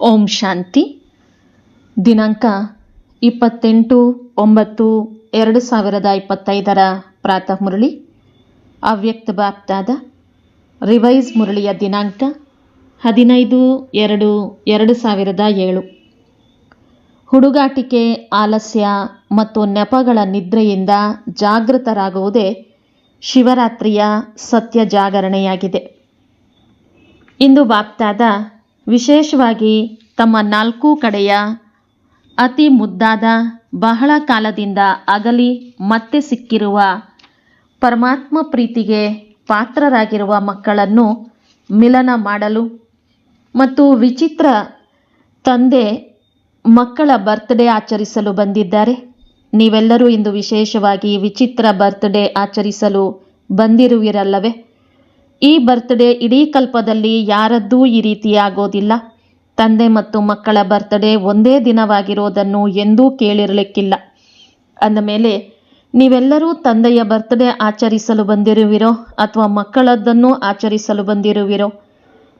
ಓಂ ಶಾಂತಿ. ದಿನಾಂಕ ಇಪ್ಪತ್ತೆಂಟು ಒಂಬತ್ತು ಎರಡು ಸಾವಿರದ ಇಪ್ಪತ್ತೈದರ ಪ್ರಾತಃ ಮುರಳಿ. ಅವ್ಯಕ್ತ ಬಾಪ್ತಾದ ರಿವೈಸ್ ಮುರಳಿಯ ದಿನಾಂಕ ಹದಿನೈದು ಎರಡು ಎರಡು ಸಾವಿರದ ಏಳು. ಹುಡುಗಾಟಿಕೆ ಆಲಸ್ಯ ಮತ್ತು ನೆಪಗಳ ನಿದ್ರೆಯಿಂದ ಜಾಗೃತರಾಗುವುದೇ ಶಿವರಾತ್ರಿಯ ಸತ್ಯ ಜಾಗರಣೆಯಾಗಿದೆ. ಇಂದು ಬಾಪ್ತಾದ ವಿಶೇಷವಾಗಿ ತಮ್ಮ ನಾಲ್ಕೂ ಕಡೆಯ ಅತಿ ಮುದ್ದಾದ ಬಹಳ ಕಾಲದಿಂದ ಅಗಲಿ ಮತ್ತೆ ಸಿಕ್ಕಿರುವ ಪರಮಾತ್ಮ ಪ್ರೀತಿಗೆ ಪಾತ್ರರಾಗಿರುವ ಮಕ್ಕಳನ್ನು ಮಿಲನ ಮಾಡಲು ಮತ್ತು ವಿಚಿತ್ರ ತಂದೆ ಮಕ್ಕಳ ಬರ್ತ್ಡೇ ಆಚರಿಸಲು ಬಂದಿದ್ದಾರೆ. ನೀವೆಲ್ಲರೂ ಇಂದು ವಿಶೇಷವಾಗಿ ವಿಚಿತ್ರ ಬರ್ತ್ಡೇ ಆಚರಿಸಲು ಬಂದಿರುವಿರಲ್ಲವೇ? ಈ ಬರ್ತ್ಡೇ ಇಡೀ ಕಲ್ಪದಲ್ಲಿ ಯಾರದ್ದೂ ಈ ರೀತಿಯಾಗೋದಿಲ್ಲ. ತಂದೆ ಮತ್ತು ಮಕ್ಕಳ ಬರ್ತ್ಡೇ ಒಂದೇ ದಿನವಾಗಿರೋದನ್ನು ಎಂದೂ ಕೇಳಿರಲಿಕ್ಕಿಲ್ಲ. ಅಂದಮೇಲೆ ನೀವೆಲ್ಲರೂ ತಂದೆಯ ಬರ್ತ್ಡೇ ಆಚರಿಸಲು ಬಂದಿರುವಿರೋ ಅಥವಾ ಮಕ್ಕಳದ್ದನ್ನು ಆಚರಿಸಲು ಬಂದಿರುವಿರೋ?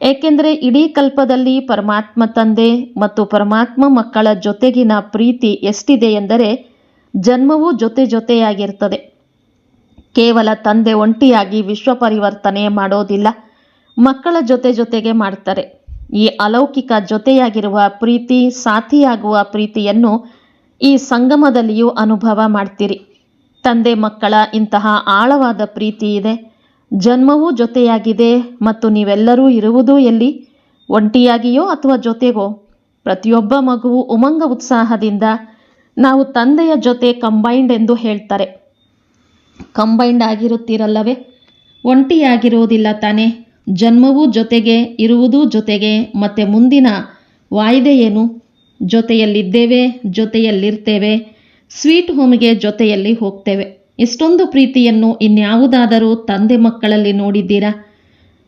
ಏಕೆಂದರೆ ಇಡೀ ಕಲ್ಪದಲ್ಲಿ ಪರಮಾತ್ಮ ತಂದೆ ಮತ್ತು ಪರಮಾತ್ಮ ಮಕ್ಕಳ ಜೊತೆಗಿನ ಪ್ರೀತಿ ಎಷ್ಟಿದೆ ಎಂದರೆ, ಜನ್ಮವೂ ಜೊತೆ ಜೊತೆಯಾಗಿರ್ತದೆ. ಕೇವಲ ತಂದೆ ಒಂಟಿಯಾಗಿ ವಿಶ್ವ ಪರಿವರ್ತನೆ ಮಾಡೋದಿಲ್ಲ. ಮಕ್ಕಳ ಜೊತೆ ಜೊತೆಗೆ ಮಾಡ್ತಾರೆ. ಈ ಅಲೌಕಿಕ ಜೊತೆಯಾಗಿರುವ ಪ್ರೀತಿ, ಸಾಥಿಯಾಗುವ ಪ್ರೀತಿಯನ್ನು ಈ ಸಂಗಮದಲ್ಲಿಯೂ ಅನುಭವ ಮಾಡ್ತೀರಿ. ತಂದೆ ಮಕ್ಕಳ ಇಂತಹ ಆಳವಾದ ಪ್ರೀತಿ ಇದೆ. ಜನ್ಮವೂ ಜೊತೆಯಾಗಿದೆ ಮತ್ತು ನೀವೆಲ್ಲರೂ ಇರುವುದು ಎಲ್ಲಿ? ಒಂಟಿಯಾಗಿಯೋ ಅಥವಾ ಜೊತೆಗೋ? ಪ್ರತಿಯೊಬ್ಬ ಮಗುವು ಉಮಂಗ ಉತ್ಸಾಹದಿಂದ ನಾವು ತಂದೆಯ ಜೊತೆ ಕಂಬೈಂಡ್ ಎಂದು ಹೇಳ್ತಾರೆ. ಕಂಬೈಂಡ್ ಆಗಿರುತ್ತೀರಲ್ಲವೇ? ಒಂಟಿಯಾಗಿರುವುದಿಲ್ಲ ತಾನೇ. ಜನ್ಮವೂ ಜೊತೆಗೆ ಇರುವುದೂ ಜೊತೆಗೆ, ಮತ್ತೆ ಮುಂದಿನ ವಾಯ್ದೆ ಏನು ಜೊತೆಯಲ್ಲಿದ್ದೇವೆ, ಜೊತೆಯಲ್ಲಿರ್ತೇವೆ, ಸ್ವೀಟ್ ಹೋಮ್ಗೆ ಜೊತೆಯಲ್ಲಿ ಹೋಗ್ತೇವೆ. ಇಷ್ಟೊಂದು ಪ್ರೀತಿಯನ್ನು ಇನ್ಯಾವುದಾದರೂ ತಂದೆ ಮಕ್ಕಳಲ್ಲಿ ನೋಡಿದ್ದೀರಾ?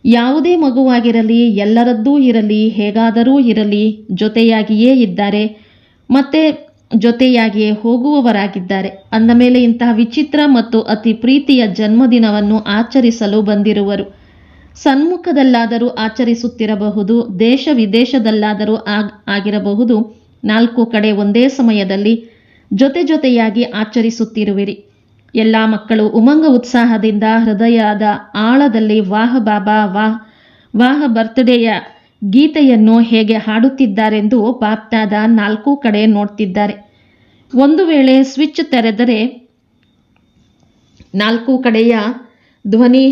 ಯಾವುದೇ ಮಗುವಾಗಿರಲಿ, ಎಲ್ಲರದ್ದೂ ಇರಲಿ, ಹೇಗಾದರೂ ಇರಲಿ, ಜೊತೆಯಾಗಿಯೇ ಇದ್ದಾರೆ. ಮತ್ತೆ ಜೊತೆಯಾಗಿಯೇ ಹೋಗುವವರಾಗಿದ್ದಾರೆ. ಅಂದ ಮೇಲೆ ಇಂತಹ ವಿಚಿತ್ರ ಮತ್ತು ಅತಿ ಪ್ರೀತಿಯ ಜನ್ಮದಿನವನ್ನು ಆಚರಿಸಲು ಬಂದಿರುವರು. ಸನ್ಮುಖದಲ್ಲಾದರೂ ಆಚರಿಸುತ್ತಿರಬಹುದು, ದೇಶ ವಿದೇಶದಲ್ಲಾದರೂ ಆಗ್, ಆಗಿರಬಹುದು, ನಾಲ್ಕು ಕಡೆ ಒಂದೇ ಸಮಯದಲ್ಲಿ ಜೊತೆ ಜೊತೆಯಾಗಿ ಆಚರಿಸುತ್ತಿರುವಿರಿ. ಎಲ್ಲ ಮಕ್ಕಳು ಉಮಂಗ ಉತ್ಸಾಹದಿಂದ ಹೃದಯದ ಆಳದಲ್ಲಿ ವಾಹ ಬಾಬಾ ವಾಹ್, ವಾಹ, ಬರ್ತ್ಡೇಯ ಗೀತೆಯನ್ನು ಹೇಗೆ ಹಾಡುತ್ತಿದ್ದಾರೆಂದು ಬಾಪ್ದಾದ ನಾಲ್ಕು ಕಡೆ ನೋಡ್ತಿದ್ದಾರೆ. ಒಂದು ವೇಳೆ ಸ್ವಿಚ್ ತೆರೆದರೆ ನಾಲ್ಕು ಕಡೆಯ ಧ್ವನಿ,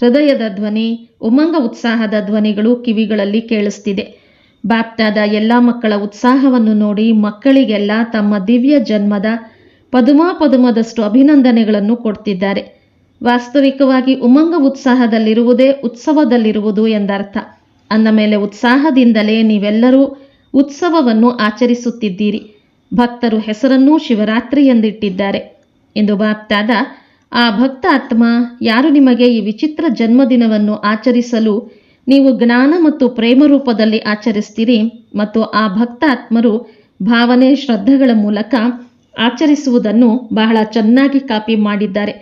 ಹೃದಯದ ಧ್ವನಿ, ಉಮಂಗ ಉತ್ಸಾಹದ ಧ್ವನಿಗಳು ಕಿವಿಗಳಲ್ಲಿ ಕೇಳಿಸ್ತಿದೆ. ಬಾಪ್ತಾದ ಎಲ್ಲ ಮಕ್ಕಳ ಉತ್ಸಾಹವನ್ನು ನೋಡಿ ಮಕ್ಕಳಿಗೆಲ್ಲ ತಮ್ಮ ದಿವ್ಯ ಜನ್ಮದ ಪದುಮಾಪದುಮದಷ್ಟು ಅಭಿನಂದನೆಗಳನ್ನು ಕೊಡ್ತಿದ್ದಾರೆ. ವಾಸ್ತವಿಕವಾಗಿ ಉಮಂಗ ಉತ್ಸಾಹದಲ್ಲಿರುವುದೇ ಉತ್ಸವದಲ್ಲಿರುವುದು ಎಂದರ್ಥ. ಅಂದ ಮೇಲೆ ಉತ್ಸಾಹದಿಂದಲೇ ನೀವೆಲ್ಲರೂ ಉತ್ಸವವನ್ನು ಆಚರಿಸುತ್ತಿದ್ದೀರಿ. ಭಕ್ತರು ಹೆಸರನ್ನೂ ಶಿವರಾತ್ರಿ ಎಂದಿಟ್ಟಿದ್ದಾರೆ. ಎಂದು ಬಾಪ್ತಾದ ಆ ಭಕ್ತ ಆತ್ಮ ಯಾರು ನಿಮಗೆ ಈ ವಿಚಿತ್ರ ಜನ್ಮದಿನವನ್ನು ಆಚರಿಸಲು ನೀವು ಜ್ಞಾನ ಮತ್ತು ಪ್ರೇಮ ರೂಪದಲ್ಲಿ ಆಚರಿಸ್ತೀರಿ ಮತ್ತು ಆ ಭಕ್ತ ಆತ್ಮರು ಭಾವನೆ, ಶ್ರದ್ಧೆಗಳ ಮೂಲಕ ಆಚರಿಸುವುದನ್ನು ಬಹಳ ಚೆನ್ನಾಗಿ ಕಾಪಿ ಮಾಡಿದ್ದಾರೆ.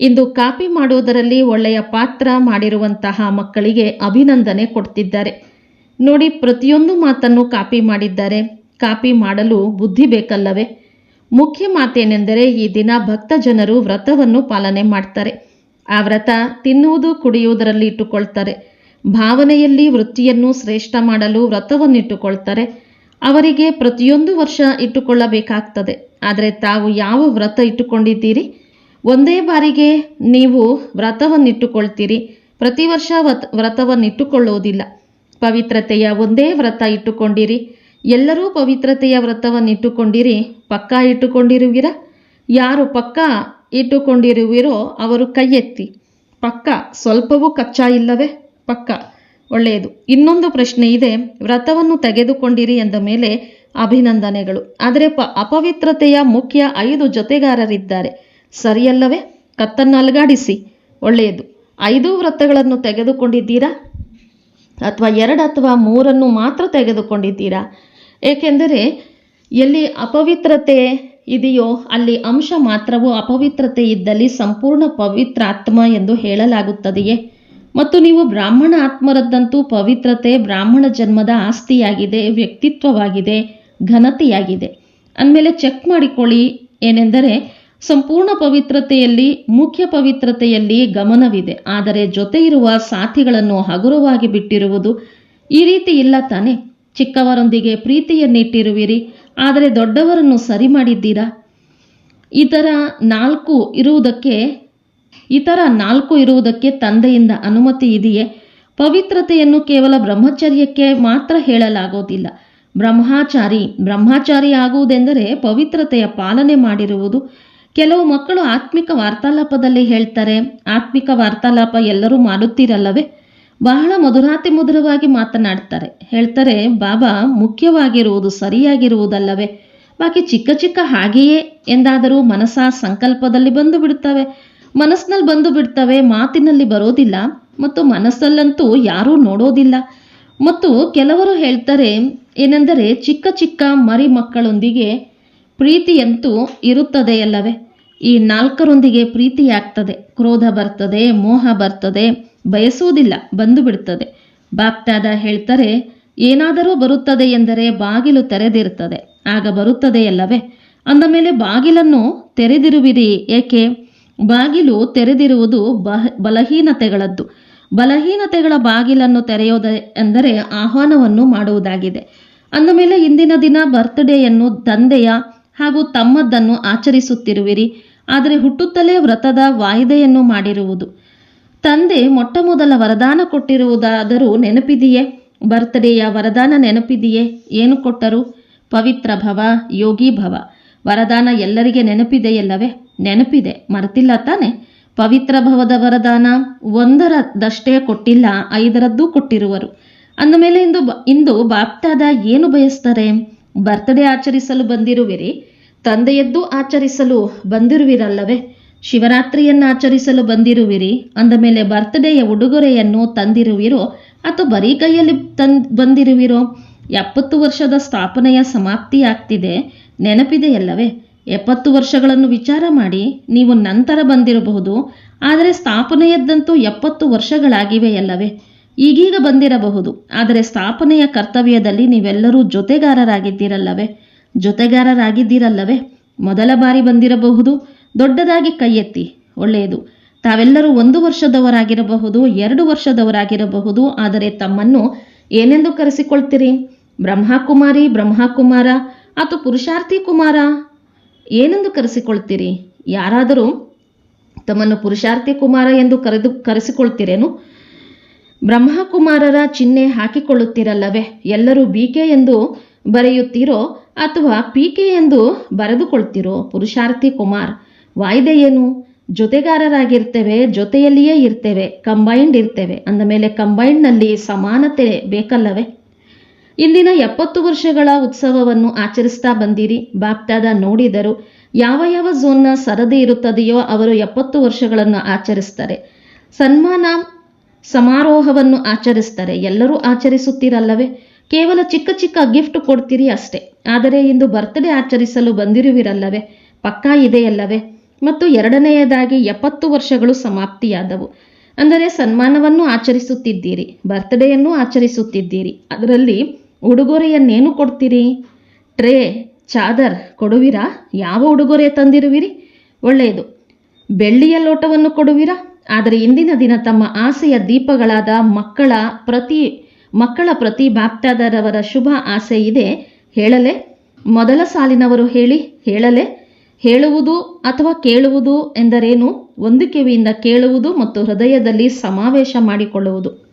ಇಂದು ಕಾಪಿ ಮಾಡುವುದರಲ್ಲಿ ಒಳ್ಳೆಯ ಪಾತ್ರ ಮಾಡಿರುವಂತಹ ಮಕ್ಕಳಿಗೆ ಅಭಿನಂದನೆ ಕೊಡ್ತಿದ್ದಾರೆ. ನೋಡಿ, ಪ್ರತಿಯೊಂದು ಮಾತನ್ನು ಕಾಪಿ ಮಾಡಿದ್ದಾರೆ. ಕಾಪಿ ಮಾಡಲು ಬುದ್ಧಿ ಬೇಕಲ್ಲವೇ? ಮುಖ್ಯ ಮಾತೇನೆಂದರೆ, ಈ ದಿನ ಭಕ್ತ ಜನರು ವ್ರತವನ್ನು ಪಾಲನೆ ಮಾಡ್ತಾರೆ. ಆ ವ್ರತ ತಿನ್ನುವುದು, ಕುಡಿಯುವುದರಲ್ಲಿ ಇಟ್ಟುಕೊಳ್ತಾರೆ. ಭಾವನೆಯಲ್ಲಿ ವೃತ್ತಿಯನ್ನು ಶ್ರೇಷ್ಠ ಮಾಡಲು ವ್ರತವನ್ನಿಟ್ಟುಕೊಳ್ತಾರೆ. ಅವರಿಗೆ ಪ್ರತಿಯೊಂದು ವರ್ಷ ಇಟ್ಟುಕೊಳ್ಳಬೇಕಾಗ್ತದೆ. ಆದರೆ ತಾವು ಯಾವ ವ್ರತ ಇಟ್ಟುಕೊಂಡಿದ್ದೀರಿ? ಒಂದೇ ಬಾರಿಗೆ ನೀವು ವ್ರತವನ್ನಿಟ್ಟುಕೊಳ್ತೀರಿ. ಪ್ರತಿ ವರ್ಷ ವತ್ ವ್ರತವನ್ನಿಟ್ಟುಕೊಳ್ಳುವುದಿಲ್ಲ. ಪವಿತ್ರತೆಯ ಒಂದೇ ವ್ರತ ಇಟ್ಟುಕೊಂಡಿರಿ. ಎಲ್ಲರೂ ಪವಿತ್ರತೆಯ ವ್ರತವನ್ನಿಟ್ಟುಕೊಂಡಿರಿ. ಪಕ್ಕಾ ಇಟ್ಟುಕೊಂಡಿರುವಿರ? ಯಾರು ಪಕ್ಕಾ ಇಟ್ಟುಕೊಂಡಿರುವಿರೋ ಅವರು ಕೈ ಎತ್ತಿ ಪಕ್ಕ ಸ್ವಲ್ಪವೂ ಕಚ್ಚಾ ಇಲ್ಲವೇ? ಪಕ್ಕ. ಒಳ್ಳೆಯದು. ಇನ್ನೊಂದು ಪ್ರಶ್ನೆ ಇದೆ. ವ್ರತವನ್ನು ತೆಗೆದುಕೊಂಡಿರಿ ಎಂದ ಮೇಲೆ ಅಭಿನಂದನೆಗಳು. ಆದರೆ ಪ, ಅಪವಿತ್ರತೆಯ ಮುಖ್ಯ ಐದು ಜೊತೆಗಾರರಿದ್ದಾರೆ. ಸರಿಯಲ್ಲವೇ? ಕತ್ತನ್ನು ಅಲುಗಾಡಿಸಿ. ಒಳ್ಳೆಯದು. ಐದು ವ್ರತಗಳನ್ನು ತೆಗೆದುಕೊಂಡಿದ್ದೀರಾ? ಅಥವಾ ಎರಡು ಅಥವಾ ಮೂರನ್ನು ಮಾತ್ರ ತೆಗೆದುಕೊಂಡಿದ್ದೀರಾ? ಏಕೆಂದರೆ ಎಲ್ಲಿ ಅಪವಿತ್ರತೆ ಇದೆಯೋ ಅಲ್ಲಿ ಅಂಶ ಮಾತ್ರವೂ ಅಪವಿತ್ರತೆ ಇದ್ದಲ್ಲಿ ಸಂಪೂರ್ಣ ಪವಿತ್ರ ಆತ್ಮ ಎಂದು ಹೇಳಲಾಗುತ್ತದೆಯೇ? ಮತ್ತು ನೀವು ಬ್ರಾಹ್ಮಣ ಆತ್ಮರದ್ದಂತೂ ಪವಿತ್ರತೆ ಬ್ರಾಹ್ಮಣ ಜನ್ಮದ ಆಸ್ತಿಯಾಗಿದೆ, ವ್ಯಕ್ತಿತ್ವವಾಗಿದೆ, ಘನತೆಯಾಗಿದೆ. ಅಂದಮೇಲೆ ಚೆಕ್ ಮಾಡಿಕೊಳ್ಳಿ ಏನೆಂದರೆ ಸಂಪೂರ್ಣ ಪವಿತ್ರತೆಯಲ್ಲಿ, ಮುಖ್ಯ ಪವಿತ್ರತೆಯಲ್ಲಿ ಗಮನವಿದೆ. ಆದರೆ ಜೊತೆ ಇರುವ ಸಾಥಿಗಳನ್ನು ಹಗುರವಾಗಿ ಬಿಟ್ಟಿರುವುದು ಈ ರೀತಿ ಇಲ್ಲ ತಾನೆ. ಚಿಕ್ಕವರೊಂದಿಗೆ ಪ್ರೀತಿಯನ್ನಿಟ್ಟಿರುವಿರಿ. ಆದರೆ ದೊಡ್ಡವರನ್ನು ಸರಿ ಮಾಡಿದ್ದೀರಾ? ಇತರ ನಾಲ್ಕು ಇರುವುದಕ್ಕೆ, ಇತರ ನಾಲ್ಕು ಇರುವುದಕ್ಕೆ ತಂದೆಯಿಂದ ಅನುಮತಿ ಇದೆಯೇ? ಪವಿತ್ರತೆಯನ್ನು ಕೇವಲ ಬ್ರಹ್ಮಚರ್ಯಕ್ಕೆ ಮಾತ್ರ ಹೇಳಲಾಗೋದಿಲ್ಲ. ಬ್ರಹ್ಮಚಾರಿ ಬ್ರಹ್ಮಚಾರಿ ಆಗುವುದೆಂದರೆ ಪವಿತ್ರತೆಯ ಪಾಲನೆ ಮಾಡಿರುವುದು. ಕೆಲವು ಮಕ್ಕಳು ಆತ್ಮಿಕ ವಾರ್ತಾಲಾಪದಲ್ಲಿ ಹೇಳ್ತಾರೆ, ಆತ್ಮಿಕ ವಾರ್ತಾಲಾಪ ಎಲ್ಲರೂ ಮಾಡುತ್ತೀರಲ್ಲವೇ? ಬಹಳ ಮಧುರಾತಿ ಮಧುರವಾಗಿ ಮಾತನಾಡ್ತಾರೆ. ಹೇಳ್ತಾರೆ, ಬಾಬಾ, ಮುಖ್ಯವಾಗಿರುವುದು ಸರಿಯಾಗಿರುವುದಲ್ಲವೇ? ಬಾಕಿ ಚಿಕ್ಕ ಚಿಕ್ಕ ಹಾಗೆಯೇ ಎಂದಾದರೂ ಮನಸ್ಸ ಸಂಕಲ್ಪದಲ್ಲಿ ಬಂದು ಬಿಡ್ತವೆ ಮನಸ್ಸಿನಲ್ಲಿ ಬಂದು ಬಿಡ್ತವೆ, ಮಾತಿನಲ್ಲಿ ಬರೋದಿಲ್ಲ, ಮತ್ತು ಮನಸ್ಸಲ್ಲಂತೂ ಯಾರೂ ನೋಡೋದಿಲ್ಲ? ಮತ್ತು ಕೆಲವರು ಹೇಳ್ತಾರೆ, ಏನೆಂದರೆ ಚಿಕ್ಕ ಚಿಕ್ಕ ಮರಿ ಮಕ್ಕಳೊಂದಿಗೆ ಪ್ರೀತಿಯಂತೂ ಇರುತ್ತದೆಯಲ್ಲವೇ? ಈ ನಾಲ್ಕರೊಂದಿಗೆ ಪ್ರೀತಿಯಾಗ್ತದೆ, ಕ್ರೋಧ ಬರ್ತದೆ, ಮೋಹ ಬರ್ತದೆ, ಬಯಸುವುದಿಲ್ಲ ಬಂದು ಬಿಡ್ತದೆ ಬಾಪ್ತಾದ ಹೇಳ್ತಾರೆ, ಏನಾದರೂ ಬರುತ್ತದೆ ಎಂದರೆ ಬಾಗಿಲು ತೆರೆದಿರುತ್ತದೆ. ಆಗ ಬರುತ್ತದೆಯಲ್ಲವೇ? ಅಂದ ಮೇಲೆ ಬಾಗಿಲನ್ನು ತೆರೆದಿರುವಿರಿ, ಏಕೆ? ಬಾಗಿಲು ತೆರೆದಿರುವುದು ಬಹ, ಬಲಹೀನತೆಗಳದ್ದು. ಬಲಹೀನತೆಗಳ ಬಾಗಿಲನ್ನು ತೆರೆಯೋದ ಎಂದರೆ ಆಹ್ವಾನವನ್ನು ಮಾಡುವುದಾಗಿದೆ. ಅಂದ ಮೇಲೆ ಇಂದಿನ ದಿನ ಬರ್ತ್ಡೇಯನ್ನು ತಂದೆಯ ಹಾಗೂ ತಮ್ಮದ್ದನ್ನು ಆಚರಿಸುತ್ತಿರುವಿರಿ. ಆದರೆ ಹುಟ್ಟುತ್ತಲೇ ವ್ರತದ ವಾಯಿದೆಯನ್ನು ಮಾಡಿರುವುದು. ತಂದೆ ಮೊಟ್ಟ ಮೊದಲ ವರದಾನ ಕೊಟ್ಟಿರುವುದಾದರೂ ನೆನಪಿದೆಯೇ? ಬರ್ತ್ಡೇಯ ವರದಾನ ನೆನಪಿದೆಯೇ? ಏನು ಕೊಟ್ಟರು? ಪವಿತ್ರ ಭವ, ಯೋಗಿ ಭವ. ವರದಾನ ಎಲ್ಲರಿಗೆ ನೆನಪಿದೆಯಲ್ಲವೇ? ನೆನಪಿದೆ. ಮರೆತಿಲ್ಲ ತಾನೆ? ಪವಿತ್ರ ಭವದ ವರದಾನ ಒಂದರದಷ್ಟೇ ಕೊಟ್ಟಿಲ್ಲ, ಐದರದ್ದೂ ಕೊಟ್ಟಿರುವರು. ಅಂದಮೇಲೆ ಇಂದು ಇಂದು ಬಾಪ್ತಾದ ಏನು ಬಯಸ್ತಾರೆ? ಬರ್ತ್ಡೇ ಆಚರಿಸಲು ಬಂದಿರುವಿರಿ. ತಂದೆಯದ್ದು ಆಚರಿಸಲು ಬಂದಿರುವಿರಲ್ಲವೇ? ಶಿವರಾತ್ರಿಯನ್ನು ಆಚರಿಸಲು ಬಂದಿರುವಿರಿ. ಅಂದ ಮೇಲೆ ಬರ್ತ್ಡೇಯ ಉಡುಗೊರೆಯನ್ನು ತಂದಿರುವಿರೋ ಅಥವಾ ಬರೀ ಕೈಯಲ್ಲಿ ತಂದ್ ಬಂದಿರುವಿರೋ? ಎಪ್ಪತ್ತು ವರ್ಷದ ಸ್ಥಾಪನೆಯ ಸಮಾಪ್ತಿಯಾಗ್ತಿದೆ. ನೆನಪಿದೆಯಲ್ಲವೇ? ಎಪ್ಪತ್ತು ವರ್ಷಗಳನ್ನು ವಿಚಾರ ಮಾಡಿ ನೀವು ನಂತರ ಬಂದಿರಬಹುದು. ಆದರೆ ಸ್ಥಾಪನೆಯದ್ದಂತೂ ಎಪ್ಪತ್ತು ವರ್ಷಗಳಾಗಿವೆಯಲ್ಲವೇ? ಈಗೀಗ ಬಂದಿರಬಹುದು. ಆದರೆ ಸ್ಥಾಪನೆಯ ಕರ್ತವ್ಯದಲ್ಲಿ ನೀವೆಲ್ಲರೂ ಜೊತೆಗಾರರಾಗಿದ್ದೀರಲ್ಲವೇ? ಜೊತೆಗಾರರಾಗಿದ್ದೀರಲ್ಲವೇ? ಮೊದಲ ಬಾರಿ ಬಂದಿರಬಹುದು, ದೊಡ್ಡದಾಗಿ ಕೈಯೆತ್ತಿ. ಒಳ್ಳೆಯದು. ತಾವೆಲ್ಲರೂ ಒಂದು ವರ್ಷದವರಾಗಿರಬಹುದು, ಎರಡು ವರ್ಷದವರಾಗಿರಬಹುದು, ಆದರೆ ತಮ್ಮನ್ನು ಏನೆಂದು ಕರೆಸಿಕೊಳ್ತೀರಿ? ಬ್ರಹ್ಮಕುಮಾರಿ, ಬ್ರಹ್ಮಕುಮಾರ ಅಥವಾ ಪುರುಷಾರ್ಥಿ ಕುಮಾರ? ಏನೆಂದು ಕರೆಸಿಕೊಳ್ತೀರಿ? ಯಾರಾದರೂ ತಮ್ಮನ್ನು ಪುರುಷಾರ್ಥಿ ಕುಮಾರ ಎಂದು ಕರೆದು ಕರೆಸಿಕೊಳ್ತೀರೇನು? ಬ್ರಹ್ಮಕುಮಾರರ ಚಿಹ್ನೆ ಹಾಕಿಕೊಳ್ಳುತ್ತೀರಲ್ಲವೇ? ಎಲ್ಲರೂ ಬಿಕೆ ಎಂದು ಬರೆಯುತ್ತೀರೋ ಅಥವಾ ಪಿಕೆ ಎಂದು ಬರೆದುಕೊಳ್ತೀರೋ ಪುರುಷಾರ್ಥಿ ಕುಮಾರ್, ವಾಯ್ದೆ ಏನು? ಜೊತೆಗಾರರಾಗಿರ್ತೇವೆ, ಜೊತೆಯಲ್ಲಿಯೇ ಇರ್ತೇವೆ ಕಂಬೈಂಡ್ ಇರ್ತೇವೆ, ಅಂದ ಮೇಲೆ ಕಂಬೈಂಡ್ನಲ್ಲಿ ಸಮಾನತೆ ಬೇಕಲ್ಲವೇ? ಇಲ್ಲಿನ ಎಪ್ಪತ್ತು ವರ್ಷಗಳ ಉತ್ಸವವನ್ನು ಆಚರಿಸ್ತಾ ಬಂದಿರಿ, ಬಾಪ್ತಾದ ನೋಡಿದರು ಯಾವ ಯಾವ ಝೋನ್ನ ಸರದಿ ಇರುತ್ತದೆಯೋ ಅವರು ಎಪ್ಪತ್ತು ವರ್ಷಗಳನ್ನು ಆಚರಿಸ್ತಾರೆ. ಸನ್ಮಾನ ಸಮಾರೋಹವನ್ನು ಆಚರಿಸ್ತಾರೆ, ಎಲ್ಲರೂ ಆಚರಿಸುತ್ತೀರಲ್ಲವೇ? ಕೇವಲ ಚಿಕ್ಕ ಚಿಕ್ಕ ಗಿಫ್ಟ್ ಕೊಡ್ತೀರಿ ಅಷ್ಟೇ. ಆದರೆ ಇಂದು ಬರ್ತ್ಡೇ ಆಚರಿಸಲು ಬಂದಿರುವಿರಲ್ಲವೇ? ಪಕ್ಕಾ ಇದೆಯಲ್ಲವೇ? ಮತ್ತು ಎರಡನೆಯದಾಗಿ ಎಪ್ಪತ್ತು ವರ್ಷಗಳು ಸಮಾಪ್ತಿಯಾದವು. ಅಂದರೆ ಸನ್ಮಾನವನ್ನು ಆಚರಿಸುತ್ತಿದ್ದೀರಿ ಬರ್ತ್ಡೇಯನ್ನು ಆಚರಿಸುತ್ತಿದ್ದೀರಿ. ಅದರಲ್ಲಿ ಉಡುಗೊರೆಯನ್ನೇನು ಕೊಡ್ತೀರಿ? ಟ್ರೇ, ಚಾದರ್ ಕೊಡುವಿರಾ? ಯಾವ ಉಡುಗೊರೆ ತಂದಿರುವಿರಿ? ಒಳ್ಳೆಯದು. ಬೆಳ್ಳಿಯ ಲೋಟವನ್ನು ಕೊಡುವಿರಾ? ಆದರೆ ಇಂದಿನ ದಿನ ತಮ್ಮ ಆಸೆಯ ದೀಪಗಳಾದ ಮಕ್ಕಳ ಪ್ರತಿ ಮಕ್ಕಳ ಪ್ರತಿ ಬಾಪ್ತಾದರವರ ಶುಭ ಆಸೆ ಇದೆ. ಹೇಳಲೆ? ಮೊದಲ ಸಾಲಿನವರು ಹೇಳಿ, ಹೇಳಲೆ? ಹೇಳುವುದು ಅಥವಾ ಕೇಳುವುದು ಎಂದರೇನು? ಒಂದು ಕಿವಿಯಿಂದ ಕೇಳುವುದು ಮತ್ತು ಹೃದಯದಲ್ಲಿ ಸಮಾವೇಶ ಮಾಡಿಕೊಳ್ಳುವುದು.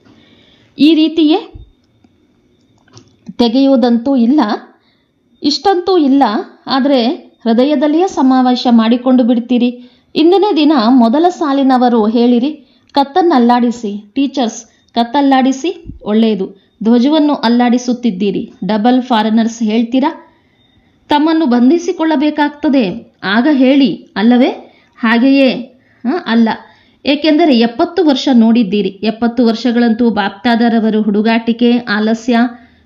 ಈ ರೀತಿಯೇ ತೆಗೆಯುವುದಂತೂ ಇಲ್ಲ. ಇಷ್ಟಂತೂ ಇಲ್ಲ. ಆದರೆ ಹೃದಯದಲ್ಲಿಯೇ ಸಮಾವೇಶ ಮಾಡಿಕೊಂಡು ಬಿಡ್ತೀರಿ. ಇಂದಿನ ದಿನ ಮೊದಲ ಸಾಲಿನವರು ಹೇಳಿರಿ, ಕತ್ತನ್ನಲ್ಲಾಡಿಸಿ, ಟೀಚರ್ಸ್ ಕತ್ತಲ್ಲಾಡಿಸಿ, ಒಳ್ಳೆಯದು, ಧ್ವಜವನ್ನು ಅಲ್ಲಾಡಿಸುತ್ತಿದ್ದೀರಿ, ಡಬಲ್ ಫಾರಿನರ್ಸ್ ಹೇಳ್ತೀರಾ? ತಮ್ಮನ್ನು ಬಂಧಿಸಿಕೊಳ್ಳಬೇಕಾಗ್ತದೆ, ಆಗ ಹೇಳಿ, ಅಲ್ಲವೇ? ಹಾಗೆಯೇ ಅಲ್ಲ, ಏಕೆಂದರೆ ಎಪ್ಪತ್ತು ವರ್ಷ ನೋಡಿದ್ದೀರಿ, ಎಪ್ಪತ್ತು ವರ್ಷಗಳಂತೂ ಬಾಪ್ತಾದರವರು ಹುಡುಗಾಟಿಕೆ, ಆಲಸ್ಯ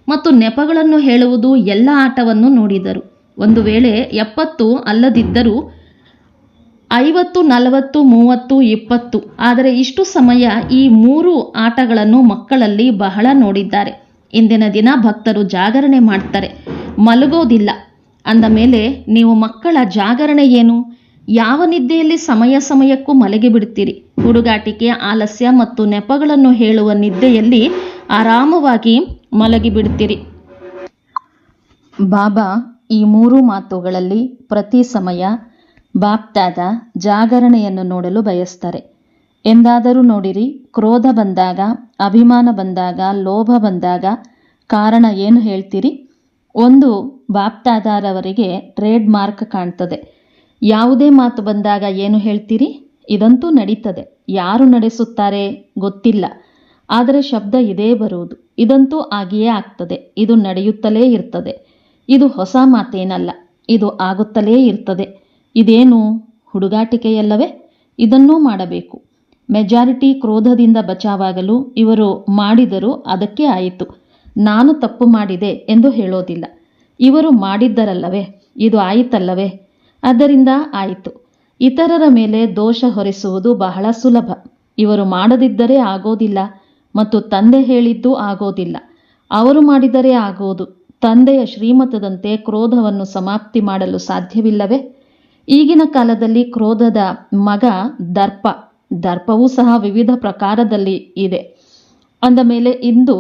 ಮತ್ತು ನೆಪಗಳನ್ನು ಹೇಳುವುದು ಎಲ್ಲ ಆಟವನ್ನು ನೋಡಿದರು. ಒಂದು ವೇಳೆ ಎಪ್ಪತ್ತು ಅಲ್ಲದಿದ್ದರೂ ಐವತ್ತು, ನಲವತ್ತು, ಮೂವತ್ತು, ಇಪ್ಪತ್ತು. ಆದರೆ ಇಷ್ಟು ಸಮಯ ಈ ಮೂರು ಆಟಗಳನ್ನು ಮಕ್ಕಳಲ್ಲಿ ಬಹಳ ನೋಡಿದ್ದಾರೆ. ಇಂದಿನ ದಿನ ಭಕ್ತರು ಜಾಗರಣೆ ಮಾಡ್ತಾರೆ. ಮಲಗೋದಿಲ್ಲ. ಅಂದ ಮೇಲೆ, ನೀವು ಮಕ್ಕಳ ಜಾಗರಣೆ ಏನು? ಯಾವ ನಿದ್ದೆಯಲ್ಲಿ ಸಮಯ ಸಮಯಕ್ಕೂ ಮಲಗಿ ಬಿಡ್ತೀರಿ. ಹುಡುಗಾಟಿಕೆ, ಆಲಸ್ಯ ಮತ್ತು ನೆಪಗಳನ್ನು ಹೇಳುವ ನಿದ್ದೆಯಲ್ಲಿ ಆರಾಮವಾಗಿ ಮಲಗಿ ಬಿಡ್ತೀರಿ. ಬಾಬಾ, ಈ ಮೂರು ಮಾತುಗಳಲ್ಲಿ ಪ್ರತಿ ಸಮಯ ಬಾಪ್ತಾದ ಜಾಗರಣೆಯನ್ನು ನೋಡಲು ಬಯಸ್ತಾರೆ. ಎಂದಾದರೂ ನೋಡಿರಿ, ಕ್ರೋಧ ಬಂದಾಗ, ಅಭಿಮಾನ ಬಂದಾಗ, ಲೋಭ ಬಂದಾಗ ಕಾರಣ ಏನು ಹೇಳ್ತೀರಿ? ಒಂದು, ಬಾಪ್ತಾದಾರವರಿಗೆ ಟ್ರೇಡ್ ಮಾರ್ಕ್ ಕಾಣ್ತದೆ. ಯಾವುದೇ ಮಾತು ಬಂದಾಗ ಏನು ಹೇಳ್ತೀರಿ? ಇದಂತೂ ನಡೀತದೆ. ಯಾರು ನಡೆಸುತ್ತಾರೆ ಗೊತ್ತಿಲ್ಲ. ಆದರೆ ಶಬ್ದ ಇದೇ ಬರುವುದು. ಇದಂತೂ ಆಗಿಯೇ ಆಗ್ತದೆ. ಇದು ನಡೆಯುತ್ತಲೇ ಇರ್ತದೆ. ಇದು ಹೊಸ ಮಾತೇನಲ್ಲ. ಇದು ಆಗುತ್ತಲೇ ಇರ್ತದೆ. ಇದೇನು ಹುಡುಗಾಟಿಕೆಯಲ್ಲವೇ? ಇದನ್ನೂ ಮಾಡಬೇಕು. ಮೆಜಾರಿಟಿ ಕ್ರೋಧದಿಂದ ಬಚಾವಾಗಲು ಇವರು ಮಾಡಿದರೂ ಅದಕ್ಕೆ ಆಯಿತು. ನಾನು ತಪ್ಪು ಮಾಡಿದೆ ಎಂದು ಹೇಳೋದಿಲ್ಲ. ಇವರು ಮಾಡಿದ್ದರಲ್ಲವೇ? ಇದು ಆಯಿತಲ್ಲವೇ? ಅದರಿಂದ ಆಯಿತು. ಇತರರ ಮೇಲೆ ದೋಷ ಹೊರಿಸುವುದು ಬಹಳ ಸುಲಭ. ಇವರು ಮಾಡದಿದ್ದರೆ ಆಗೋದಿಲ್ಲ ಮತ್ತು ತಂದೆ ಹೇಳಿದ್ದು ಆಗೋದಿಲ್ಲ. ಅವರು ಮಾಡಿದರೆ ಆಗೋದು. ತಂದೆಯ ಶ್ರೀಮತದಂತೆ ಕ್ರೋಧವನ್ನು ಸಮಾಪ್ತಿ ಮಾಡಲು ಸಾಧ್ಯವಿಲ್ಲವೇ? ಈಗಿನ ಕಾಲದಲ್ಲಿ ಕ್ರೋಧದ ಮಗ ದರ್ಪ. ದರ್ಪವೂ ಸಹ ವಿವಿಧ ಪ್ರಕಾರದಲ್ಲಿ ಇದೆ. ಅಂದ ಮೇಲೆ ಇಂದು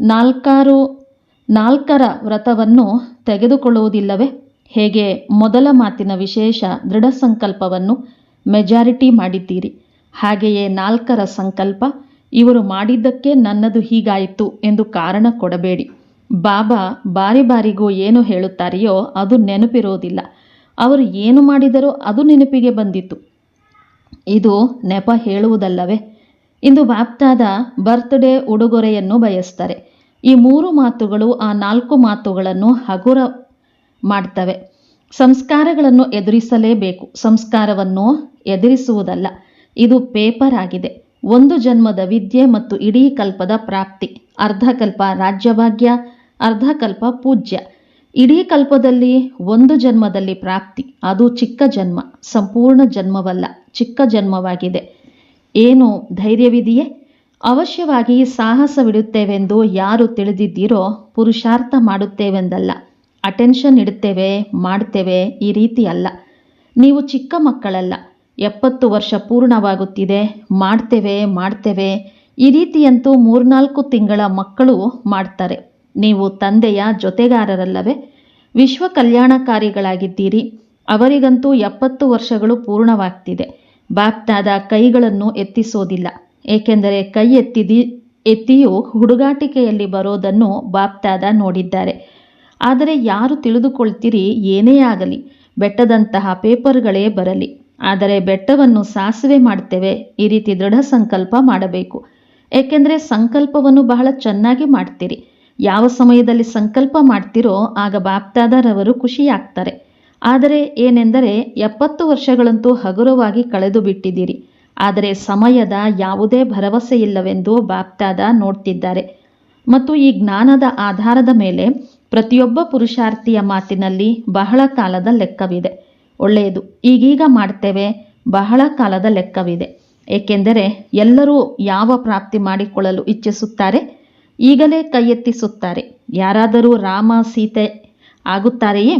ನಾಲ್ಕಾರು, ನಾಲ್ಕರ ವ್ರತವನ್ನು ತೆಗೆದುಕೊಳ್ಳುವುದಿಲ್ಲವೇ? ಹೇಗೆ ಮೊದಲ ಮಾತಿನ ವಿಶೇಷ ದೃಢ ಸಂಕಲ್ಪವನ್ನು ಮೆಜಾರಿಟಿ ಮಾಡಿದ್ದೀರಿ? ಹಾಗೆಯೇ ನಾಲ್ಕರ ಸಂಕಲ್ಪ, ಇವರು ಮಾಡಿದ್ದಕ್ಕೆ ನನ್ನದು ಹೀಗಾಯಿತು ಎಂದು ಕಾರಣ ಕೊಡಬೇಡಿ. ಬಾಬಾ ಬಾರಿ ಬಾರಿಗೂ ಏನು ಹೇಳುತ್ತಾರೆಯೋ ಅದು ನೆನಪಿರೋದಿಲ್ಲ. ಅವರು ಏನು ಮಾಡಿದರೋ ಅದು ನೆನಪಿಗೆ ಬಂದಿತ್ತು. ಇದು ನೆಪ ಹೇಳುವುದಲ್ಲವೇ? ಇಂದು ವ್ಯಾಪ್ತಾದ ಬರ್ತ್ಡೇ ಉಡುಗೊರೆಯನ್ನು ಬಯಸ್ತಾರೆ. ಈ ಮೂರು ಮಾತುಗಳು ಆ ನಾಲ್ಕು ಮಾತುಗಳನ್ನು ಹಗುರ ಮಾಡ್ತವೆ. ಸಂಸ್ಕಾರಗಳನ್ನು ಎದುರಿಸಲೇಬೇಕು. ಸಂಸ್ಕಾರವನ್ನು ಎದುರಿಸುವುದಲ್ಲ, ಇದು ಪೇಪರ್ ಆಗಿದೆ. ಒಂದು ಜನ್ಮದ ವಿದ್ಯೆ ಮತ್ತು ಇಡೀ ಕಲ್ಪದ ಪ್ರಾಪ್ತಿ. ಅರ್ಧಕಲ್ಪ ರಾಜ್ಯಭಾಗ್ಯ, ಅರ್ಧಕಲ್ಪ ಪೂಜ್ಯ. ಇಡೀ ಕಲ್ಪದಲ್ಲಿ ಒಂದು ಜನ್ಮದಲ್ಲಿ ಪ್ರಾಪ್ತಿ, ಅದು ಚಿಕ್ಕ ಜನ್ಮ, ಸಂಪೂರ್ಣ ಜನ್ಮವಲ್ಲ, ಚಿಕ್ಕ ಜನ್ಮವಾಗಿದೆ. ಏನು ಧೈರ್ಯವಿದೆಯೇ? ಅವಶ್ಯವಾಗಿ ಸಾಹಸವಿಡುತ್ತೇವೆಂದು ಯಾರು ತಿಳಿದಿದ್ದೀರೋ ಪುರುಷಾರ್ಥ ಮಾಡುತ್ತೇವೆಂದಲ್ಲ. ಅಟೆನ್ಷನ್ ಇಡುತ್ತೇವೆ, ಮಾಡ್ತೇವೆ ಈ ರೀತಿ ಅಲ್ಲ. ನೀವು ಚಿಕ್ಕ ಮಕ್ಕಳಲ್ಲ, ಎಪ್ಪತ್ತು ವರ್ಷ ಪೂರ್ಣವಾಗುತ್ತಿದೆ, ಮಾಡ್ತೇವೆ ಮಾಡ್ತೇವೆ. ಈ ರೀತಿಯಂತೂ ಮೂರ್ನಾಲ್ಕು ತಿಂಗಳ ಮಕ್ಕಳು ಮಾಡ್ತಾರೆ. ನೀವು ತಂದೆಯ ಜೊತೆಗಾರರಲ್ಲವೇ ವಿಶ್ವ ಕಲ್ಯಾಣಕಾರಿಗಳಾಗಿದ್ದೀರಿ ಅವರಿಗಂತೂ ಎಪ್ಪತ್ತು ವರ್ಷಗಳು ಪೂರ್ಣವಾಗ್ತಿದೆ. ಬಾಪ್ತಾದ ಕೈಗಳನ್ನು ಎತ್ತಿಸೋದಿಲ್ಲ. ಏಕೆಂದರೆ ಕೈ ಎತ್ತಿದಿ, ಎತ್ತಿಯು ಹುಡುಗಾಟಿಕೆಯಲ್ಲಿ ಬರೋದನ್ನು ಬಾಪ್ತಾದ ನೋಡಿದ್ದಾರೆ. ಆದರೆ ಯಾರು ತಿಳಿದುಕೊಳ್ತೀರಿ ಏನೇ ಆಗಲಿ, ಬೆಟ್ಟದಂತಹ ಪೇಪರ್ಗಳೇ ಬರಲಿ. ಆದರೆ ಬೆಟ್ಟವನ್ನು ಸಾಸಿವೆ ಮಾಡ್ತೇವೆ, ಈ ರೀತಿ ದೃಢ ಸಂಕಲ್ಪ ಮಾಡಬೇಕು. ಏಕೆಂದರೆ ಸಂಕಲ್ಪವನ್ನು ಬಹಳ ಚೆನ್ನಾಗಿ ಮಾಡ್ತೀರಿ. ಯಾವ ಸಮಯದಲ್ಲಿ ಸಂಕಲ್ಪ ಮಾಡ್ತಿರೋ ಆಗ ಬಾಪ್ತಾದರವರು ಖುಷಿಯಾಗ್ತಾರೆ. ಆದರೆ ಏನೆಂದರೆ ಎಪ್ಪತ್ತು ವರ್ಷಗಳಂತೂ ಹಗುರವಾಗಿ ಕಳೆದು ಬಿಟ್ಟಿದ್ದೀರಿ. ಆದರೆ ಸಮಯದ ಯಾವುದೇ ಭರವಸೆ ಇಲ್ಲವೆಂದು ಬಾಪ್ತಾದ ನೋಡ್ತಿದ್ದಾರೆ. ಮತ್ತು ಈ ಜ್ಞಾನದ ಆಧಾರದ ಮೇಲೆ ಪ್ರತಿಯೊಬ್ಬ ಪುರುಷಾರ್ಥಿಯ ಮಾತಿನಲ್ಲಿ ಬಹಳ ಕಾಲದ ಲೆಕ್ಕವಿದೆ. ಒಳ್ಳೆಯದು, ಈಗೀಗ ಮಾಡ್ತೇವೆ, ಬಹಳ ಕಾಲದ ಲೆಕ್ಕವಿದೆ. ಏಕೆಂದರೆ ಎಲ್ಲರೂ ಯಾವ ಪ್ರಾಪ್ತಿ ಮಾಡಿಕೊಳ್ಳಲು ಇಚ್ಛಿಸುತ್ತಾರೆ ಈಗಲೇ ಕೈಯೆತ್ತಿಸುತ್ತಾರೆ. ಯಾರಾದರೂ ರಾಮ ಸೀತೆ ಆಗುತ್ತಾರೆಯೇ?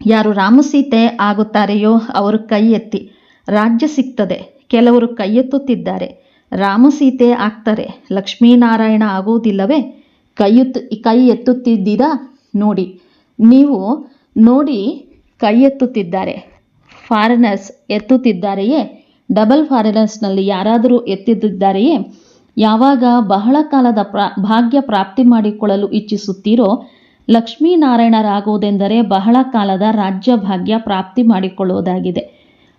ಯಾರು ರಾಮಸೀತೆ ಆಗುತ್ತಾರೆಯೋ ಅವರು ಕೈ ರಾಜ್ಯ ಸಿಗ್ತದೆ. ಕೆಲವರು ಕೈ ಎತ್ತುತ್ತಿದ್ದಾರೆ ರಾಮಸೀತೆ ಆಗ್ತಾರೆ. ಲಕ್ಷ್ಮೀನಾರಾಯಣ ಆಗುವುದಿಲ್ಲವೇ? ಕೈ ಎತ್ತು ಕೈ ಎತ್ತುತ್ತಿದ್ದೀರಾ ನೋಡಿ, ನೀವು ನೋಡಿ ಕೈ ಎತ್ತುತ್ತಿದ್ದಾರೆ ಫಾರಿನರ್ಸ್ ಎತ್ತುತ್ತಿದ್ದಾರೆಯೇ? ಡಬಲ್ ಫಾರಿನರ್ಸ್ನಲ್ಲಿ ಯಾರಾದರೂ ಎತ್ತಿದ್ದಾರೆಯೇ ಯಾವಾಗ ಬಹಳ ಕಾಲದ ಪ್ರಾ, ಭಾಗ್ಯ ಪ್ರಾಪ್ತಿ ಮಾಡಿಕೊಳ್ಳಲು ಇಚ್ಛಿಸುತ್ತೀರೋ ಲಕ್ಷ್ಮೀನಾರಾಯಣರಾಗುವುದೆಂದರೆ ಬಹಳ ಕಾಲದ ರಾಜ್ಯ ಭಾಗ್ಯ ಪ್ರಾಪ್ತಿ ಮಾಡಿಕೊಳ್ಳುವುದಾಗಿದೆ.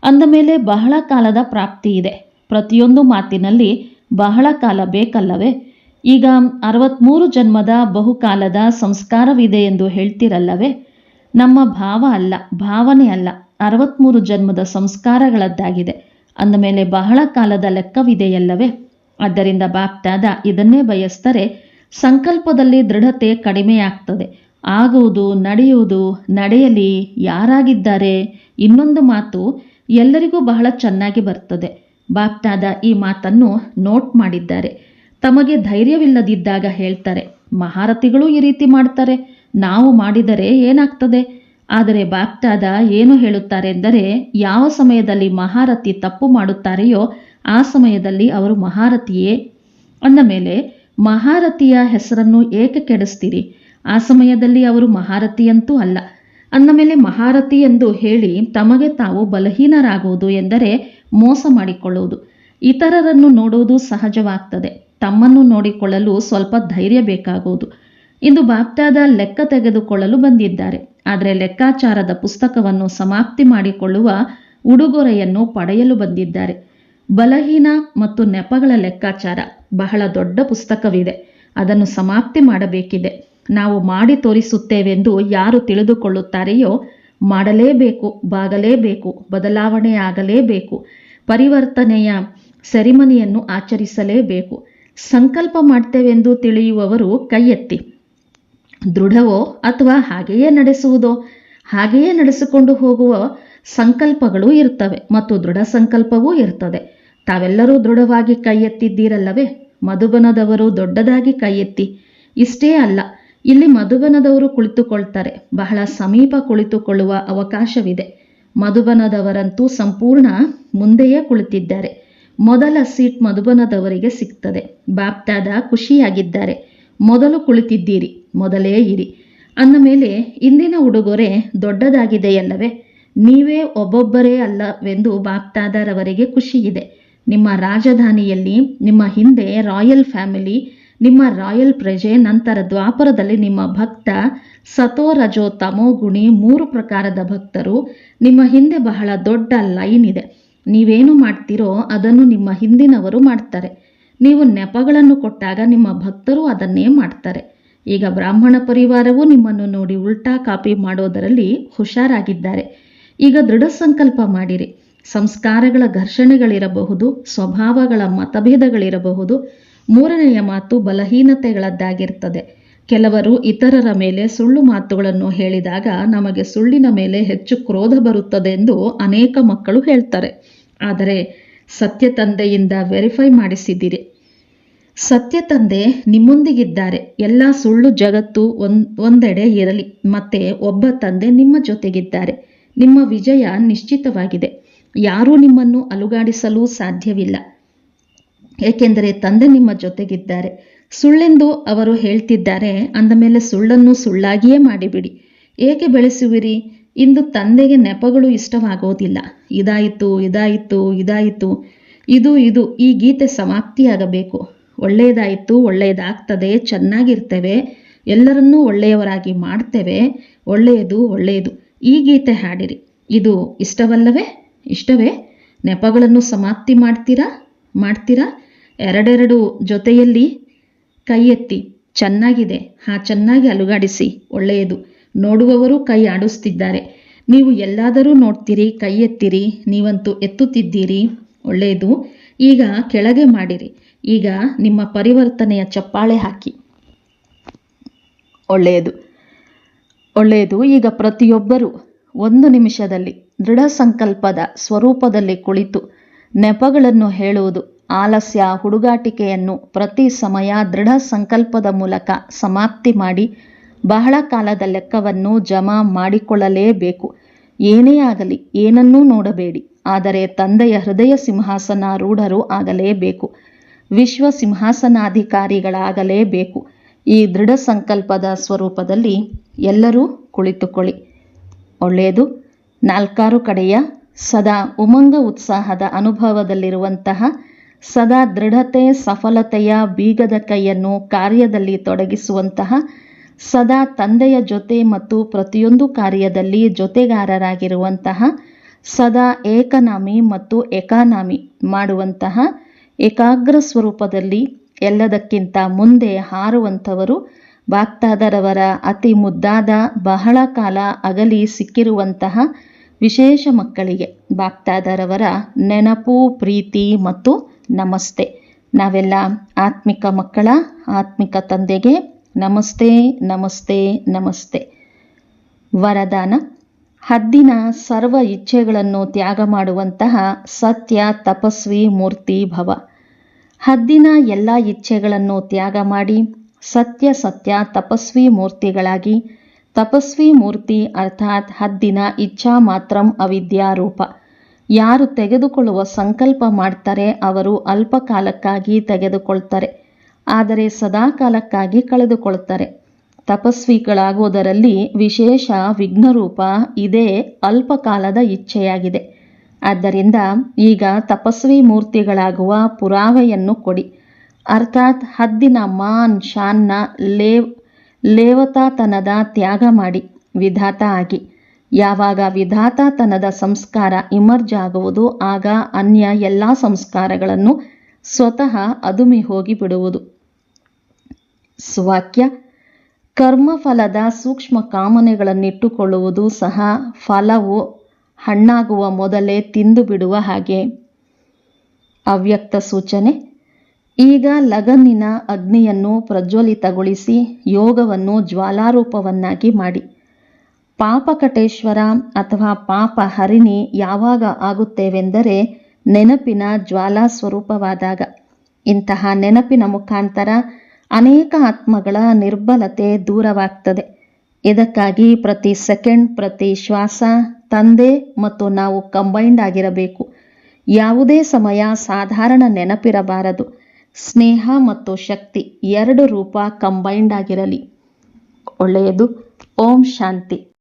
ಅಂದ ಮೇಲೆ ಬಹಳ ಕಾಲದ ಪ್ರಾಪ್ತಿ ಇದೆ. ಪ್ರತಿಯೊಂದು ಮಾತಿನಲ್ಲಿ ಬಹಳ ಕಾಲ ಬೇಕಲ್ಲವೇ? ಈಗ ಅರವತ್ತ್ಮೂರು ಜನ್ಮದ ಬಹುಕಾಲದ ಸಂಸ್ಕಾರವಿದೆ ಎಂದು ಹೇಳ್ತಿರಲ್ಲವೇ? ನಮ್ಮ ಭಾವ ಅಲ್ಲ, ಭಾವನೆ ಅಲ್ಲ ಅರವತ್ತ್ಮೂರು ಜನ್ಮದ ಸಂಸ್ಕಾರಗಳದ್ದಾಗಿದೆ. ಅಂದಮೇಲೆ ಬಹಳ ಕಾಲದ ಲೆಕ್ಕವಿದೆಯಲ್ಲವೇ? ಆದ್ದರಿಂದ ಬಾಪ್ತಾದ ಇದನ್ನೇ ಬಯಸ್ತಾರೆ ಸಂಕಲ್ಪದಲ್ಲಿ ದೃಢತೆ ಕಡಿಮೆಯಾಗ್ತದೆ. ಆಗುವುದು, ನಡೆಯುವುದು, ನಡೆಯಲಿ ಯಾರಾಗಿದ್ದಾರೆ ಇನ್ನೊಂದು ಮಾತು ಎಲ್ಲರಿಗೂ ಬಹಳ ಚೆನ್ನಾಗಿ ಬರ್ತದೆ. ಬಾಪ್ತಾದ ಈ ಮಾತನ್ನು ನೋಟ್ ಮಾಡಿದ್ದಾರೆ. ತಮಗೆ ಧೈರ್ಯವಿಲ್ಲದಿದ್ದಾಗ ಹೇಳ್ತಾರೆ, ಮಹಾರಥಿಗಳು ಈ ರೀತಿ ಮಾಡ್ತಾರೆ, ನಾವು ಮಾಡಿದರೆ ಏನಾಗ್ತದೆ? ಆದರೆ ಬಾಪ್ತಾದ ಏನು ಹೇಳುತ್ತಾರೆ ಎಂದರೆ ಯಾವ ಸಮಯದಲ್ಲಿ ಮಹಾರಥಿ ತಪ್ಪು ಮಾಡುತ್ತಾರೆಯೋ ಆ ಸಮಯದಲ್ಲಿ ಅವರು ಮಹಾರಥಿಯೇ ಅಂದ ಮೇಲೆ ಮಹಾರಥಿಯ ಹೆಸರನ್ನು ಏಕೆ ಕೆಡಿಸ್ತೀರಿ? ಆ ಸಮಯದಲ್ಲಿ ಅವರು ಮಹಾರಥಿಯಂತೂ ಅಲ್ಲ. ಅಂದ ಮೇಲೆ ಮಹಾರಥಿ ಎಂದು ಹೇಳಿ ತಮಗೆ ತಾವು ಬಲಹೀನರಾಗುವುದು ಎಂದರೆ ಮೋಸ ಮಾಡಿಕೊಳ್ಳುವುದು. ಇತರರನ್ನು ನೋಡುವುದು ಸಹಜವಾಗ್ತದೆ. ತಮ್ಮನ್ನು ನೋಡಿಕೊಳ್ಳಲು ಸ್ವಲ್ಪ ಧೈರ್ಯ ಬೇಕಾಗುವುದು. ಇಂದು ಬಾಪ್ತಾದ ಲೆಕ್ಕ ತೆಗೆದುಕೊಳ್ಳಲು ಬಂದಿದ್ದಾರೆ. ಆದರೆ ಲೆಕ್ಕಾಚಾರದ ಪುಸ್ತಕವನ್ನು ಸಮಾಪ್ತಿ ಮಾಡಿಕೊಳ್ಳುವ ಉಡುಗೊರೆಯನ್ನು ಪಡೆಯಲು ಬಂದಿದ್ದಾರೆ. ಬಲಹೀನ ಮತ್ತು ನೆಪಗಳ ಲೆಕ್ಕಾಚಾರ ಬಹಳ ದೊಡ್ಡ ಪುಸ್ತಕವಿದೆ. ಅದನ್ನು ಸಮಾಪ್ತಿ ಮಾಡಬೇಕಿದೆ. ನಾವು ಮಾಡಿ ತೋರಿಸುತ್ತೇವೆಂದು ಯಾರು ತಿಳಿದುಕೊಳ್ಳುತ್ತಾರೆಯೋ ಮಾಡಲೇಬೇಕು, ಬಾಗಲೇಬೇಕು ಬದಲಾವಣೆ ಆಗಲೇಬೇಕು ಪರಿವರ್ತನೆಯ ಸೆರಿಮನಿಯನ್ನು ಆಚರಿಸಲೇಬೇಕು, ಸಂಕಲ್ಪ ಮಾಡ್ತೇವೆಂದು ತಿಳಿಯುವವರು ಕೈ ದೃಢವೋ ಅಥವಾ ಹಾಗೆಯೇ ನಡೆಸುವುದೋ, ಹಾಗೆಯೇ ನಡೆಸಿಕೊಂಡು ಹೋಗುವ ಸಂಕಲ್ಪಗಳು ಇರ್ತವೆ ಮತ್ತು ದೃಢ ಸಂಕಲ್ಪವೂ ಇರ್ತದೆ. ತಾವೆಲ್ಲರೂ ದೃಢವಾಗಿ ಕೈ ಎತ್ತಿದ್ದೀರಲ್ಲವೇ ಮಧುಬನದವರು ದೊಡ್ಡದಾಗಿ ಕೈ ಎತ್ತಿ ಇಷ್ಟೇ ಅಲ್ಲ, ಇಲ್ಲಿ ಮಧುಬನದವರು ಕುಳಿತುಕೊಳ್ತಾರೆ. ಬಹಳ ಸಮೀಪ ಕುಳಿತುಕೊಳ್ಳುವ ಅವಕಾಶವಿದೆ. ಮಧುಬನದವರಂತೂ ಸಂಪೂರ್ಣ ಮುಂದೆಯೇ ಕುಳಿತಿದ್ದಾರೆ. ಮೊದಲ ಸೀಟ್ ಮಧುಬನದವರಿಗೆ ಸಿಗ್ತದೆ. ಬಾಪ್ತಾದ ಖುಷಿಯಾಗಿದ್ದಾರೆ. ಮೊದಲು ಕುಳಿತಿದ್ದೀರಿ, ಮೊದಲೇ ಇರಿ. ಅಂದ ಮೇಲೆ, ಇಂದಿನ ಉಡುಗೊರೆ ದೊಡ್ಡದಾಗಿದೆಯಲ್ಲವೇ? ನೀವೇ ಒಬ್ಬೊಬ್ಬರೇ ಅಲ್ಲವೆಂದು ಬಾಪ್ತಾದರವರಿಗೆ ಖುಷಿಯಿದೆ. ನಿಮ್ಮ ರಾಜಧಾನಿಯಲ್ಲಿ, ನಿಮ್ಮ ಹಿಂದೆ ರಾಯಲ್ ಫ್ಯಾಮಿಲಿ, ನಿಮ್ಮ ರಾಯಲ್ ಪ್ರಜೆ, ನಂತರ ದ್ವಾಪರದಲ್ಲಿ ನಿಮ್ಮ ಭಕ್ತ ಸತೋ ರಜೋ ತಮೋ ಗುಣಿ ಮೂರು ಪ್ರಕಾರದ ಭಕ್ತರು, ನಿಮ್ಮ ಹಿಂದೆ ಬಹಳ ದೊಡ್ಡ ಲೈನ್ ಇದೆ. ನೀವೇನು ಮಾಡ್ತೀರೋ ಅದನ್ನು ನಿಮ್ಮ ಹಿಂದಿನವರು ಮಾಡ್ತಾರೆ. ನೀವು ನೆಪಗಳನ್ನು ಕೊಟ್ಟಾಗ ನಿಮ್ಮ ಭಕ್ತರು ಅದನ್ನೇ ಮಾಡ್ತಾರೆ. ಈಗ ಬ್ರಾಹ್ಮಣ ಪರಿವಾರವು ನಿಮ್ಮನ್ನು ನೋಡಿ ಉಲ್ಟಾ ಕಾಪಿ ಮಾಡೋದರಲ್ಲಿ ಹುಷಾರಾಗಿದ್ದಾರೆ. ಈಗ ದೃಢ ಸಂಕಲ್ಪ ಮಾಡಿರಿ. ಸಂಸ್ಕಾರಗಳ ಘರ್ಷಣೆಗಳಿರಬಹುದು, ಸ್ವಭಾವಗಳ ಮತಭೇದಗಳಿರಬಹುದು, ಮೂರನೆಯ ಮಾತು ಬಲಹೀನತೆಗಳದ್ದಾಗಿರ್ತದೆ. ಕೆಲವರು ಇತರರ ಮೇಲೆ ಸುಳ್ಳು ಮಾತುಗಳನ್ನು ಹೇಳಿದಾಗ ನಮಗೆ ಸುಳ್ಳಿನ ಮೇಲೆ ಹೆಚ್ಚು ಕ್ರೋಧ ಬರುತ್ತದೆ ಎಂದು ಅನೇಕ ಮಕ್ಕಳು ಹೇಳ್ತಾರೆ. ಆದರೆ ಸತ್ಯ ತಂದೆಯಿಂದ ವೆರಿಫೈ ಮಾಡಿಸಿದ್ದೀರಿ. ಸತ್ಯ ತಂದೆ ನಿಮ್ಮೊಂದಿಗಿದ್ದಾರೆ. ಎಲ್ಲ ಸುಳ್ಳು ಜಗತ್ತು ಒಂದ್, ಒಂದೆಡೆ ಇರಲಿ. ಮತ್ತೆ ಒಬ್ಬ ತಂದೆ ನಿಮ್ಮ ಜೊತೆಗಿದ್ದಾರೆ. ನಿಮ್ಮ ವಿಜಯ ನಿಶ್ಚಿತವಾಗಿದೆ. ಯಾರೂ ನಿಮ್ಮನ್ನು ಅಲುಗಾಡಿಸಲು ಸಾಧ್ಯವಿಲ್ಲ. ಏಕೆಂದರೆ ತಂದೆ ನಿಮ್ಮ ಜೊತೆಗಿದ್ದಾರೆ. ಸುಳ್ಳೆಂದು ಅವರು ಹೇಳ್ತಿದ್ದಾರೆ, ಅಂದ ಮೇಲೆ ಸುಳ್ಳನ್ನು ಸುಳ್ಳಾಗಿಯೇ ಮಾಡಿಬಿಡಿ. ಏಕೆ ಬೆಳೆಸುವಿರಿ? ಇಂದು ತಂದೆಗೆ ನೆಪಗಳು ಇಷ್ಟವಾಗೋದಿಲ್ಲ. ಇದಾಯಿತು ಇದಾಯಿತು ಇದಾಯಿತು. ಇದು ಇದು, ಈ ಗೀತೆ ಸಮಾಪ್ತಿಯಾಗಬೇಕು. ಒಳ್ಳೆಯದಾಯಿತು, ಒಳ್ಳೆಯದಾಗ್ತದೆ, ಚೆನ್ನಾಗಿರ್ತೇವೆ, ಎಲ್ಲರನ್ನೂ ಒಳ್ಳೆಯವರಾಗಿ ಮಾಡ್ತೇವೆ, ಒಳ್ಳೆಯದು ಒಳ್ಳೆಯದು. ಈ ಗೀತೆ ಹಾಡಿರಿ. ಇದು ಇಷ್ಟವಲ್ಲವೇ? ಇಷ್ಟವೇ? ನೆಪಗಳನ್ನು ಸಮಾಪ್ತಿ ಮಾಡ್ತೀರಾ? ಮಾಡ್ತೀರಾ? ಎರಡೆರಡು ಜೊತೆಯಲ್ಲಿ ಕೈ ಎತ್ತಿ ಚೆನ್ನಾಗಿದೆ, ಹಾ, ಚೆನ್ನಾಗಿ ಅಲುಗಾಡಿಸಿ, ಒಳ್ಳೆಯದು. ನೋಡುವವರು ಕೈ ಆಡಿಸ್ತಿದ್ದಾರೆ. ನೀವು ಎಲ್ಲಾದರೂ ನೋಡ್ತೀರಿ ಕೈ ಎತ್ತಿರಿ ನೀವಂತೂ ಎತ್ತುತ್ತಿದ್ದೀರಿ, ಒಳ್ಳೆಯದು. ಈಗ ಕೆಳಗೆ ಮಾಡಿರಿ. ಈಗ ನಿಮ್ಮ ಪರಿವರ್ತನೆಯ ಚಪ್ಪಾಳೆ ಹಾಕಿ. ಒಳ್ಳೆಯದು. ಒಳ್ಳೆಯದು. ಈಗ ಪ್ರತಿಯೊಬ್ಬರು ಒಂದು ನಿಮಿಷದಲ್ಲಿ ದೃಢ ಸಂಕಲ್ಪದ ಸ್ವರೂಪದಲ್ಲಿ ಕುಳಿತು ನೆಪಗಳನ್ನು ಹೇಳುವುದು, ಆಲಸ್ಯ ಹುಡುಗಾಟಿಕೆಯನ್ನು ಪ್ರತಿ ಸಮಯ ದೃಢ ಸಂಕಲ್ಪದ ಮೂಲಕ ಸಮಾಪ್ತಿ ಮಾಡಿ ಬಹಳ ಕಾಲದ ಲೆಕ್ಕವನ್ನು ಜಮಾ ಮಾಡಿಕೊಳ್ಳಲೇಬೇಕು. ಏನೇ ಆಗಲಿ, ಏನನ್ನೂ ನೋಡಬೇಡಿ. ಆದರೆ ತಂದೆಯ ಹೃದಯ ಸಿಂಹಾಸನ ರೂಢರು ಆಗಲೇಬೇಕು. ವಿಶ್ವ ಸಿಂಹಾಸನಾಧಿಕಾರಿಗಳಾಗಲೇಬೇಕು. ಈ ದೃಢ ಸಂಕಲ್ಪದ ಸ್ವರೂಪದಲ್ಲಿ ಎಲ್ಲರೂ ಕುಳಿತುಕೊಳ್ಳಿ. ಒಳ್ಳೆಯದು. ನಾಲ್ಕಾರು ಕಡೆಯ ಸದಾ ಉಮಂಗ ಉತ್ಸಾಹದ ಅನುಭವದಲ್ಲಿರುವಂತಹ ಸದಾ ದೃಢತೆ, ಸಫಲತೆಯ ಬೀಗದ ಕೈಯನ್ನು ಕಾರ್ಯದಲ್ಲಿ ತೊಡಗಿಸುವಂತಹ ಸದಾ ತಂದೆಯ ಜೊತೆ ಮತ್ತು ಪ್ರತಿಯೊಂದು ಕಾರ್ಯದಲ್ಲಿ ಜೊತೆಗಾರರಾಗಿರುವಂತಹ ಸದಾ ಏಕನಾಮಿ ಮತ್ತು ಎಕಾನಾಮಿ ಮಾಡುವಂತಹ ಏಕಾಗ್ರ ಸ್ವರೂಪದಲ್ಲಿ ಎಲ್ಲದಕ್ಕಿಂತ ಮುಂದೆ ಹಾರುವಂಥವರು ಬಾಗ್ದಾದರವರ ಅತಿ ಮುದ್ದಾದ ಬಹಳ ಕಾಲ ಅಗಲಿ ಸಿಕ್ಕಿರುವಂತಹ ವಿಶೇಷ ಮಕ್ಕಳಿಗೆ ಬಾಗ್ದಾದರವರ ನೆನಪು, ಪ್ರೀತಿ ಮತ್ತು ನಮಸ್ತೆ. ನಾವೆಲ್ಲ ಆತ್ಮಿಕ ಮಕ್ಕಳ, ಆತ್ಮಿಕ ತಂದೆಗೆ ನಮಸ್ತೆ ನಮಸ್ತೆ ನಮಸ್ತೆ. ವರದಾನ. ಹದ್ದಿನ ಸರ್ವ ಇಚ್ಛೆಗಳನ್ನು ತ್ಯಾಗ ಮಾಡುವಂತಹ ಸತ್ಯ, ತಪಸ್ವಿ, ಮೂರ್ತಿ, ಭವ. ಹದ್ದಿನ ಎಲ್ಲ ಇಚ್ಛೆಗಳನ್ನು ತ್ಯಾಗ ಮಾಡಿ ಸತ್ಯ ಸತ್ಯ ತಪಸ್ವಿ ಮೂರ್ತಿಗಳಾಗಿ. ತಪಸ್ವಿ ಮೂರ್ತಿ ಅರ್ಥಾತ್ ಹದ್ದಿನ ಇಚ್ಛಾ ಮಾತ್ರಂ ಅವಿದ್ಯಾರೂಪ ಯಾರು ತೆಗೆದುಕೊಳ್ಳುವ ಸಂಕಲ್ಪ ಮಾಡ್ತಾರೆ ಅವರು ಅಲ್ಪ ಕಾಲಕ್ಕಾಗಿ ತೆಗೆದುಕೊಳ್ತಾರೆ. ಆದರೆ ಸದಾಕಾಲಕ್ಕಾಗಿ ಕಳೆದುಕೊಳ್ತಾರೆ. ತಪಸ್ವಿಗಳಾಗುವುದರಲ್ಲಿ ವಿಶೇಷ ವಿಘ್ನರೂಪ ಇದೇ ಅಲ್ಪಕಾಲದ ಇಚ್ಛೆಯಾಗಿದೆ. ಆದ್ದರಿಂದ ಈಗ ತಪಸ್ವಿ ಮೂರ್ತಿಗಳಾಗುವ ಪುರಾವೆಯನ್ನು ಕೊಡಿ. ಅರ್ಥಾತ್ ಹದ್ದಿನ ಮಾನ್ ಶಾನ್ನ ಲೇವ್, ಲೇವತಾತನದ ತ್ಯಾಗ ಮಾಡಿ ವಿಧಾತ ಆಗಿ. ಯಾವಾಗ ವಿಧಾತಾತನದ ಸಂಸ್ಕಾರ ಇಮರ್ಜ್ ಆಗುವುದು ಆಗ ಅನ್ಯ ಎಲ್ಲ ಸಂಸ್ಕಾರಗಳನ್ನು ಸ್ವತಃ ಅದುಮಿ ಹೋಗಿ ಬಿಡುವುದು. ಸ್ವಾಕ್ಯ, ಕರ್ಮಫಲದ ಸೂಕ್ಷ್ಮ ಕಾಮನೆಗಳನ್ನಿಟ್ಟುಕೊಳ್ಳುವುದು ಸಹ ಫಲವು ಹಣ್ಣಾಗುವ ಮೊದಲೇ ತಿಂದು ಬಿಡುವ ಹಾಗೆ. ಅವ್ಯಕ್ತ ಸೂಚನೆ ಈಗ ಲಗನ್ನಿನ ಅಗ್ನಿಯನ್ನು ಪ್ರಜ್ವಲಿತಗೊಳಿಸಿ ಯೋಗವನ್ನು ಜ್ವಾಲಾರೂಪವನ್ನಾಗಿ ಮಾಡಿ. ಪಾಪಕಟೇಶ್ವರ ಅಥವಾ ಪಾಪ ಹರಿಣಿ ಯಾವಾಗ ಆಗುತ್ತೇವೆಂದರೆ ನೆನಪಿನ ಜ್ವಾಲಾ ಸ್ವರೂಪವಾದಾಗ ಇಂತಹ ನೆನಪಿನ ಮುಖಾಂತರ ಅನೇಕ ಆತ್ಮಗಳ ನಿರ್ಬಲತೆ ದೂರವಾಗ್ತದೆ. ಇದಕ್ಕಾಗಿ ಪ್ರತಿ ಸೆಕೆಂಡ್, ಪ್ರತಿ ಶ್ವಾಸ, ತಂದೆ ಮತ್ತು ನಾವು ಕಂಬೈಂಡ್ ಆಗಿರಬೇಕು. ಯಾವುದೇ ಸಮಯ ಸಾಧಾರಣ ನೆನಪಿರಬಾರದು. ಸ್ನೇಹ ಮತ್ತು ಶಕ್ತಿ ಎರಡು ರೂಪ ಕಂಬೈಂಡ್ ಆಗಿರಲಿ. ಒಳ್ಳೆಯದು. ಓಂ ಶಾಂತಿ.